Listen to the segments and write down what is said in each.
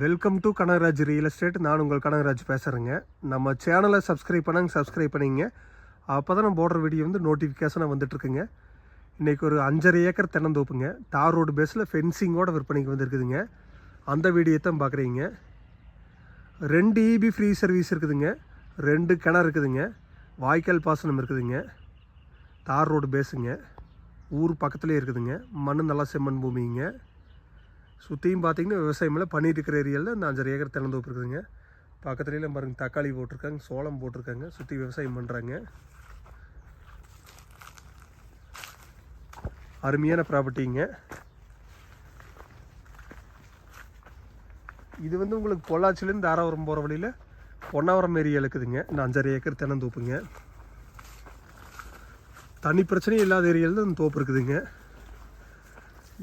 Welcome to Kanagaraj real estate நான் உங்கள் கனகராஜ் பேசுகிறேங்க நம்ம சேனலை சப்ஸ்கிரைப் பண்ணாங்க சப்ஸ்கிரைப் பண்ணிங்க. அப்போ தான் நம்ம போடுற வீடியோ வந்து நோட்டிஃபிகேஷனாக வந்துட்டுருக்குங்க. இன்றைக்கி ஒரு அஞ்சரை ஏக்கர் தென்னந்தோப்புங்க. தார் ரோடு பேஸில் ஃபென்சிங்கோட விற்பனைக்கு வந்திருக்குதுங்க. அந்த வீடியோ தான் பார்க்குறீங்க ரெண்டு இபி ஃப்ரீ சர்வீஸ் இருக்குதுங்க. ரெண்டு கிணறு இருக்குதுங்க. வாய்க்கால் பாசனம் இருக்குதுங்க. தார் ரோடு பேஸுங்க ஊர் பக்கத்துலேயே இருக்குதுங்க. மண் நல்லா செம்மண் பூமிங்க. சுற்றியும் பார்த்திங்கன்னா விவசாயமெல்லாம் பண்ணிட்டு இருக்கிற ஏரியாவில் இந்த அஞ்சரை ஏக்கர் தென்னந்தோப்பு இருக்குதுங்க பக்கத்துலேயும் பாருங்கள் தக்காளி போட்டிருக்காங்க சோளம் போட்டிருக்காங்க சுற்றி விவசாயம் பண்ணுறாங்க அருமையான ப்ராப்பர்ட்டிங்க இது வந்து உங்களுக்கு பொள்ளாச்சிலேருந்து தாராபுரம் போகிற வழியில் பொன்னாவரம் ஏரியா இருக்குதுங்க இந்த அஞ்சரை ஏக்கர் தென்னந்தோப்புங்க தனி பிரச்சனையும் இல்லாத ஏரியாவில் தான் இந்த தோப்பு இருக்குதுங்க.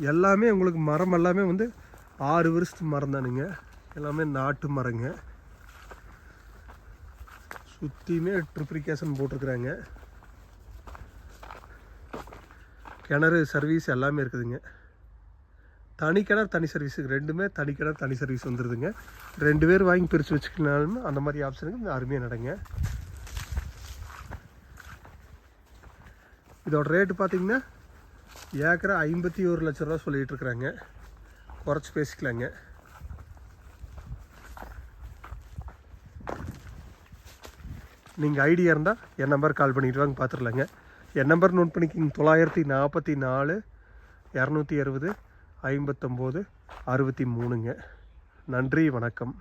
எல்லாமே உங்களுக்கு மரம் எல்லாமே வந்து ஆறு வருஷத்து மரம் தானுங்க. எல்லாமே நாட்டு மரங்க. சுற்றியுமே ட்ரிப்ளிகேஷன் போட்டிருக்குறாங்க. கிணறு சர்வீஸ் எல்லாமே இருக்குதுங்க. தனி கிணறு தனி சர்வீஸ் ரெண்டுமே தனி கிணறு தனி சர்வீஸ் வந்துடுதுங்க ரெண்டு பேர் வாங்கி பிரித்து வச்சுக்கலாலும் அந்த மாதிரி ஆப்ஷனுக்கு அருமையாக நடங்க. இதோட ரேட்டு பார்த்தீங்கன்னா ஏக்கரை ஐம்பத்தி ஒரு லட்ச ரூபா சொல்லிகிட்டு இருக்கிறாங்க குறைச்சி பேசிக்கலாங்க. நீங்கள் ஐடியா இருந்தால் என் நம்பர் கால் பண்ணிட்டு வாங்க பார்த்துடலாங்க என் நம்பர் நோட் பண்ணிக்கிங்க தொள்ளாயிரத்தி நாற்பத்தி நாலு இரநூத்தி அறுபது ஐம்பத்தொம்போது அறுபத்தி மூணுங்க. நன்றி வணக்கம்.